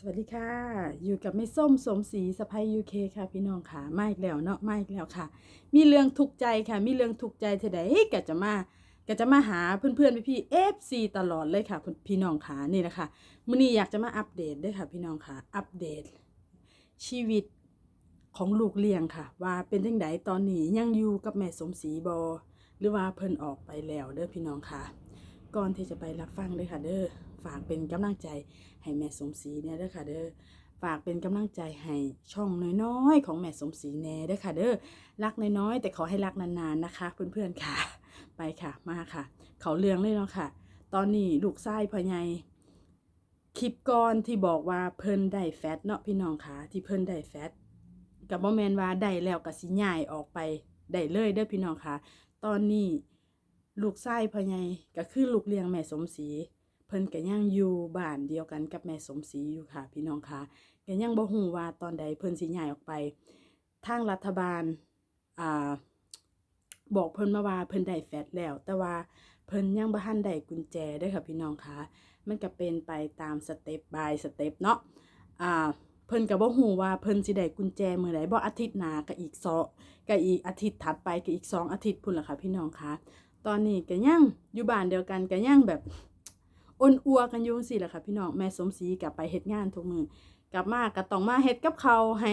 สวัสดีค่ะ อยู่กับแม่ส้มสมศรีสะพายยูเคค่ะ พี่น้องค่ะมาอีกแล้วเนาะมาอีกแล้วค่ะ มีเรื่องทุกข์ใจค่ะ มีเรื่องทุกข์ใจเท่าใดก็จะมาก็จะมาหาเพื่อนๆพี่ๆ FC ตลอดเลยค่ะพี่น้องค่ะนี่แหละค่ะมื้อนี้อยากจะมาอัปเดตด้วยค่ะ พี่น้องค่ะ อัปเดต ชีวิตของลูกเลี้ยงค่ะ ว่าเป็นจังไดตอนนี้ยังอยู่กับแม่สมศรีบอหรือว่าเพิ่นออกไปแล้วเด้อพี่น้องค่ะ ก่อนที่จะไปรับฟังเลยค่ะ เด้อ ฝากเป็นกำลังใจให้แม่สมศรีเนี่ยเด้อค่ะเด้อฝากเป็นกำลังใจให้ช่องน้อยๆ ของแม่สมศรีแน่เด้อค่ะเด้อรักน้อยๆ แต่ขอให้รักนานๆนะคะ เพื่อนๆค่ะ ไปค่ะมาค่ะ เขาเรื่องเลยเนาะค่ะ ตอนนี้ลูกไส้พ่อใหญ่คลิปก่อนที่บอกว่าเพิ่นได้แฟตเนาะพี่น้องค่ะที่เพิ่นได้แฟตกับบ่แมนว่าได้แล้วก็สิย้ายออกไปได้เลยเด้อพี่น้องค่ะ ตอนนี้ลูกไส้พ่อใหญ่ก็คือลูกเลี้ยงแม่สมศรี เพิ่นก็ยังอยู่บ้านเดียวกันกับแม่สมศรีอยู่ค่ะ พี่น้องค่ะก็ยังบ่ฮู้ว่าตอนใดเพิ่นสิย้ายออกไป ทางรัฐบาลอ่าบอกเพิ่นมาว่าเพิ่นได้แฟตแล้ว แต่ว่าเพิ่นยังบ่ทันได้กุญแจด้อค่ะพี่น้องค่ะมันก็เป็นไปตามสเต็ป by สเต็ปเนาะอ่าเพิ่นก็บ่ฮู้ว่าเพิ่นสิได้กุญแจมื้อใดบ่อาทิตย์หน้าก็อีกสอก็อีกอาทิตย์ถัดไปก็อีกสองอาทิตย์พุ่นล่ะค่ะพี่น้องค่ะตอนนี้ก็ยังอยู่บ้านเดียวกันก็ยังแบบ อ่อนอัวกันอยู่งซี่แหละค่ะพี่น้องแม่สมศรีกลับไปเฮ็ดงานทุกมือกลับมาก็ต้องมาเฮ็ดกับเขาให้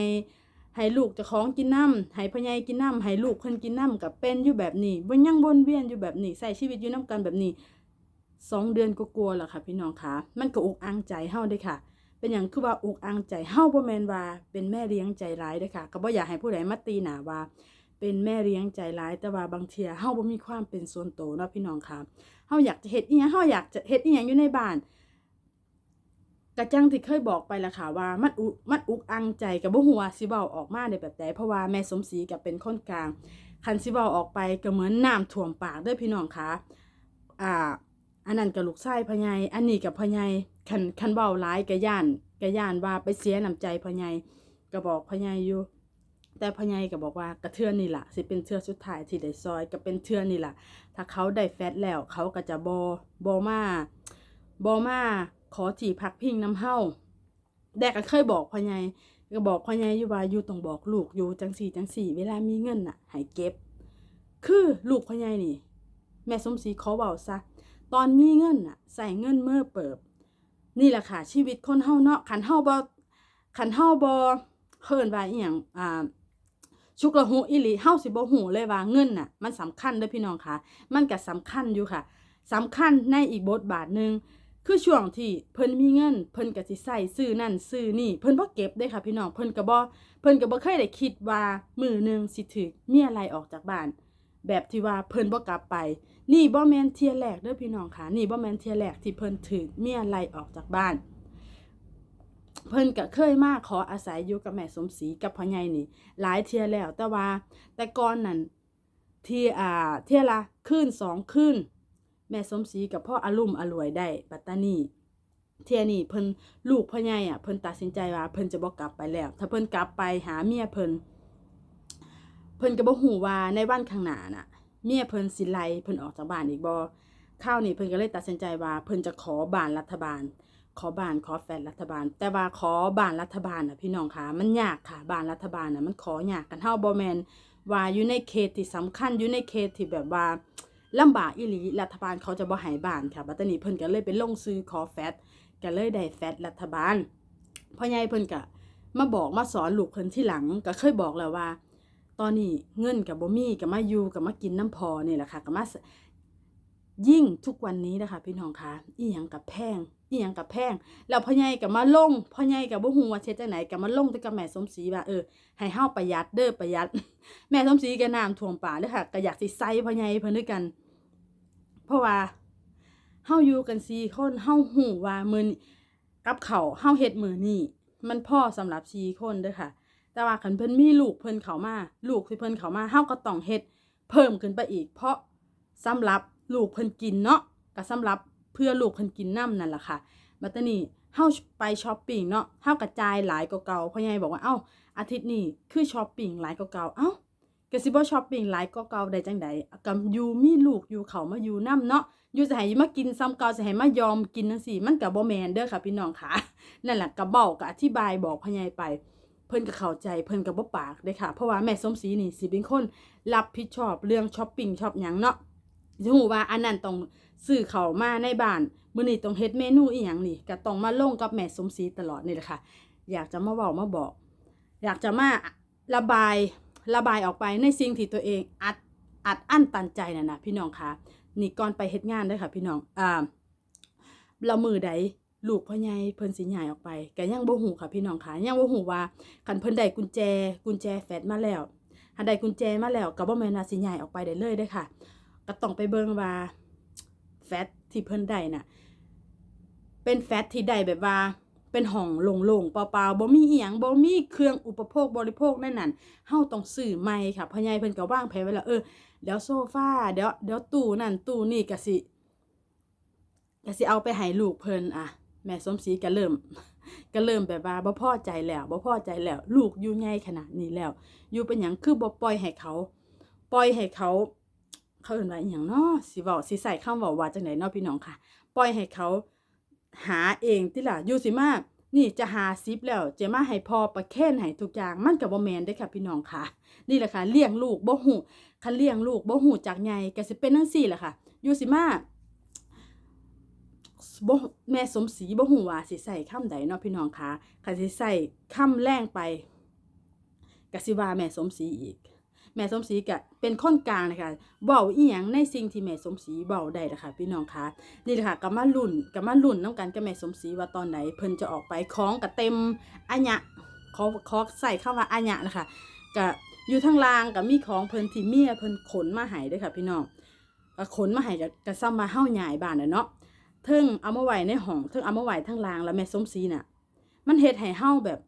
ให้ลูกจ้าของกินน้ำให้พ่อใหญ่กินน้ำให้ลูกเพิ่นกินน้ำก็เป็นอยู่แบบนี้บ่ยังวนเวียนอยู่แบบนี้ใช้ชีวิตอยู่นํกันแบบนี้สองเดือนก็กลัวแล้วค่ะ พี่น้องคะมันก็อกอังใจเฮาเด้ค่ะ เป็นหยังคือว่าอกอังใจเฮาบ่แม่นว่าเป็นแม่เลี้ยงใจร้ายด้ค่ะ ก็บ่อยากให้ผู้ใดมาตีหนาว่า เป็นแม่เลี้ยงใจร้ายแต่ว่าบางเทียเฮาบ่มีความเป็นส่วนตัวเนาะพี่น้องค่ะเฮาอยากจะเฮ็ดอีหยังเฮาอยากจะเฮ็ดอีหยังอยู่ในบ้านกะจังที่เคยบอกไปละค่ะว่ามันอุมันอุกอังใจกับบ่ฮู้ว่าสิเว้าออกมาได้แบบใดเพราะว่าแม่สมศรีก็เป็นคนกลางคันสิเว้าออกไปก็เหมือนน้ำท่วมปากเด้อพี่น้องค่ะอ่าอันนั้นกับลูกชายพ่อใหญ่อันนี้กับพ่อใหญ่คันคันเว้าหลายก็ย่านก็ย่านว่าไปเสียน้ำใจพ่อใหญ่ก็บอกพ่อใหญ่อยู่ แต่พ่อใหญ่ก็บอกว่ากระเทือนนี่ล่ะสิเป็นเทือสุดท้ายที่ได้ซอยก็เป็นเทือนี่ล่ะถ้าเขาได้แฟตแล้วเขาก็จะบอบอมาบอมาขอที่พักพิงน้ำเฮาแดกก็เคยบอกพ่อใหญ่ก็บอกพ่อใหญ่อยู่ว่าอยู่ต้องบอกลูกอยู่จังสี่จังสี่ เวลามีเงินน่ะให้เก็บ คือลูกพ่อใหญ่นี่ แม่สมศรีขอเว้าซะตอนมีเงินน่ะ ใส่เงินเมื่อเปิบ นี่แหละค่ะชีวิตคนเฮาเนาะขันเฮาบ่ขันเฮาบ่เฮิ่นว่าอีหยังอ่า ชุกละหูอิลีเฮาสิบ่หูเลยว่าเงินน่ะมันสำคัญเด้อพี่น้องค่ะ มันก็สำคัญอยู่ค่ะสำคัญในอีกบทบาทหนึ่งคือช่วงที่เพิ่นมีเงิน เพิ่นก็สิใส่ซื้อนั่นซื้อนี่ เพิ่นบ่เก็บเด้ค่ะพี่น้องเพิ่นก็บ่เพิ่นก็บ่เคยได้คิดว่ามื้อหนึงสิถึกเมียไล่ออกจากบ้าน แบบที่ว่าเพิ่นบ่กลับไป นี่บ่แม่นเที่ยแรกเด้อพี่น้องค่ะ นี่บ่แม่นเที่ยแรกที่เพิ่นถึกเมียไล่ออกจากบ้าน เพิ่นก็เคยมาขออาศัยอยู่กับแม่สมศรีกับพ่อใหญ่นี่ หลายเที่ยแล้ว แต่ว่าแต่ก่อนนั้นที่อ่าเที่ยละคืนสองคืนแม่สมศรีกับพ่ออารุ่มอรวยได้ปัตตานีเที่ยนี่เพิ่นลูกพ่อใหญ่อะเพิ่นตัดสินใจว่าเพิ่นจะบ่กลับไปแล้ว ถ้าเพิ่นกลับไปหาเมียเพิ่นเพิ่นก็บ่ฮู้ว่าในวันข้างหน้าน่ะ เมียเพิ่นสิไล่เพิ่นออกจากบ้านอีกบ่ข้าวนี่เพิ่นก็เลยตัดสินใจว่าเพิ่นจะขอบ้านรัฐบาล ขอบานขอแฟนรัฐบาล แต่ว่าขอบานรัฐบาลนะพี่น้องค่ะมันยากค่ะบานรัฐบาลนะมันขอยากกันเฮาบ่แมนว่าอยู่ในเขตที่สำคัญอยู่ในเขตที่แบบว่าลำบากอีหลีรัฐบาลเขาจะบ่ให้บ้านค่ะบัดตอนนี้เพิ่นก็เลยไปลงซื้อขอแฟตก็เลยได้แฟตรัฐบาลพ่อใหญ่เพิ่นก็มาบอกมาสอนลูกเพิ่นที่หลังก็เคยบอกแล้วว่า ตอนนี้เงินกับบ่มีก็มาอยู่ก็มากินน้ำพอนี่แหละค่ะก็มายิ่งทุกวันนี้นะคะพี่น้องค่ะอีหยังกับแพง อีหยังกับแพงแล้วพ่อใหญ่ก็มาลงพ่อใหญ่ก็บ่ฮู้ว่าเฮ็ดจังไหนก็มาลงแต่กับแม่สมศรีว่าเออให้เฮาประหยัดเด้อประหยัด แม่สมศรีก็น้ำท่วมป่าเด้อค่ะก็อยากสิใส่พ่อใหญ่เพิ่นด้วยกัน เพราะว่าเฮาอยู่กันสี่คนเฮาฮู้ว่ามื้อกับเขาเฮาเฮ็ดมื้อนี้มันพ่อสำหรับสี่คนเด้อค่ะ แต่ว่าคันเพิ่นมีลูกเพิ่นเข้ามาลูกที่เพิ่นเข้ามาเฮาก็ต้องเฮ็ดเพิ่มขึ้นไปอีก เพราะสำหรับลูกเพิ่นกินเนาะก็สำหรับ เพื่อลูกเพิ่นกินน้ำนั่นแหละค่ะบัตนี้เฮาไปช้อปปิ้งเนาะเฮากระจายหลายกว่าเก่าพ่อใหญ่บอกว่าเอ้าอาทิตย์นี้คือช้อปปิ้งหลายกว่าเก่าเอ้าก็สิบ่ช้อปปิ้งหลายกเก่าได้จังใดกับอยู่มีลูกอยู่เขามาอยู่นํเนาะอยู่สิให้มากินซ้ำเก่าสิให้มายอมกินจังซี่มันก็บ่แม่นเด้อค่ะพี่น้องค่ะนั่นแหละก็เว้าก็อธิบายบอกพ่อใหญ่ไปเพิ่นก็เข้าใจเพิ่นก็บ่ปากเด้ค่ะเพราะว่าแม่สมศรีนี่สิเป็นคนรับผิดชอบเรื่องช้อปปิ้งชอบหยังเนาะ สิฮู้ว่าอันนั้นต้องซื้อเขามาในบ้านมื้อนี้ต้องเฮ็ดเมนูอีหยังนี่ก็ต้องมาลงกับแม่สมศรีตลอดนี่แหละค่ะ อยากจะมาเว้ามาบอก อยากจะมาระบายระบายออกไปในสิ่งที่ตัวเองอัดอัดอั้นตันใจน่ะนะพี่น้องคะนี่ก่อนไปเฮ็ดงานเด้อค่ะ พี่น้องอ่าเรามือใดลูกพ่อใหญ่เพิ่นสิย้ายออกไปก็ยังบ่ฮู้ค่ะพี่น้องค่ะยังบ่ฮู้ว่าคันเพิ่นได้กุญแจ กุญแจแฟดมาแล้วหันได้กุญแจมาแล้วก็บ่แม่นว่าสิย้ายออกไปได้เลยเด้อค่ะ ก็ต้องไปเบิ่งว่าแฟดที่เพิ่นได้น่ะ เป็นแฟตที่ได้แบบว่า เป็นห้องโล่งๆเปล่าๆบ่มีอีหยังบ่มีเครื่องอุปโภคบริโภคนั่นนั่นเฮาต้องซื้อใหม่ค่ะพ่อใหญ่เพิ่นก็วางแผนไว้แล้วเออเดี๋ยวโซฟาเดี๋ยวเดี๋ยวตู้นั่นตู้นี่ก็สิก็สิเอาไปให้ลูกเพิ่นอะแม่สมศรีก็เริ่มก็เริ่มแบบว่าบ่พอใจแล้วบ่พอใจแล้ว ลูกอยู่ใหญ่ขนาดนี้แล้ว อยู่เป็นหยังคือบ่ปล่อยให้เขา ปล่อยให้เขา เขาเอิ้นว่าอีหยังเนาะสิเว้าสิใส่คำเว้าว่าจังไดเนาะพี่น้องค่ะ ปล่อยให้เขาหาเองติล่ะอยู่สิมานี่จะหาซิปแล้วจะมาให้พอประเคนให้ทุกอย่างมันก็บ่แมนเด้อค่ะพี่น้องค่ะ นี่แหละค่ะเลี้ยงลูกบ่ฮู้คันเลี้ยงลูกบ่ฮู้จักใหญ่ก็สิเป็นจังซี่แหละค่ะอยู่สิมาบ่แม่สมศรีบ่ฮู้ว่าสิใส่คำใดเนาะพี่น้องค่ะคันสิใส่คำแรงไปก็สิว่าแม่สมศรีอีก แม่สมศรีก็เป็นคนกลางนะคะเว้าอีหยังในสิ่งที่แม่สมศรีเว้าได้ล่ะค่ะพี่น้องคะนี่แหละค่ะก็มาลุ่นก็มาลุ่นน้ำกันกับแม่สมศรีว่าตอนไหนเพิ่นจะออกไปของก็เต็มอัญญะขอขอใส่เข้าว่าอัญญะนะคะก็อยู่ทางล่างก็มีของเพิ่นที่เมียเพิ่นขนมาให้เด้วยค่ะพี่น้องขนมาให้ก็ก็ซ้ำมาเฮาใหญ่บ้านเนาะเทิงเอามาไว้ในห้องเทิงเอามาไว้ทางล่างแล้วแม่สมศรีน่ะ มันเฮ็ดให้เฮาแบบ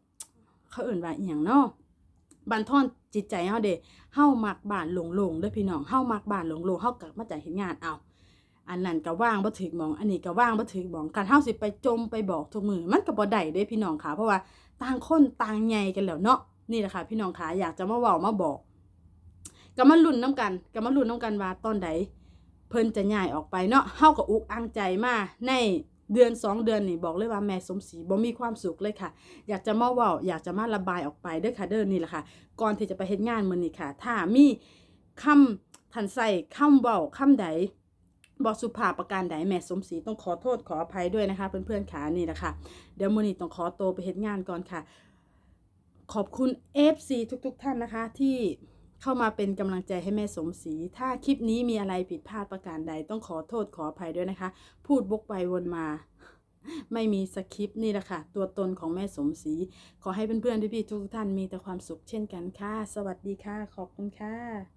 เขาเอิ่นว่าอีหยังเนาะบันทอน จิตใจเฮาเด้เฮามักบ้านโล่งๆเด้อพี่น้องเฮามักบ้านโล่งๆเฮากลับมาจากเฮ็ดงานเอาอันนั้นก็ว่างบ่ถึกมอง อันนี้ก็ว่างบ่ถึกมองการเฮาสิไปจมไปบอกทุกมือมันก็บ่ได้เด้พี่น้องค่ะเพราะว่าต่างคนต่างใหญ่กันแล้วเนาะนี่แหละค่ะพี่น้องค่ะอยากจะมาเว้ามาบอกก็มาลุ้นน้กันก็มาลุ้นน้กันว่าตอนใดเพิ่นจะย้ายออกไปเนาะเฮาก็อุกอังใจมาใน เดือนสองเดือนนี่บอกเลยว่าแม่สมศรีบ่มีความสุขเลยค่ะ อยากจะมาเว้าอยากจะมาระบายออกไปเด้อค่ะเด้อนี่แหละค่ะ ก่อนที่จะไปเฮ็ดงานมื้อนี้ค่ะ ถ้ามีคำทันใส่คำเว้าคำใดบอกสุภาพประการใดแม่สมศรีต้องขอโทษขออภัยด้วยนะคะ เพื่อนๆขานี่แหละค่ะ เดี๋ยวมือนี้ต้องขอตัวไปเฮ็ดงานก่อนค่ะ ขอบคุณ FC ทุกๆ ท่านนะคะที่ เข้ามาเป็นกำลังใจให้แม่สมศรี ถ้าคลิปนี้มีอะไรผิดพลาดประการใด ต้องขอโทษขออภัยด้วยนะคะ พูดบกไปวนมา ไม่มีสคริปต์นี่แหละค่ะ ตัวตนของแม่สมศรี ขอให้เพื่อนๆพี่ๆทุกท่านมีแต่ความสุขเช่นกันค่ะ สวัสดีค่ะ ขอบคุณค่ะ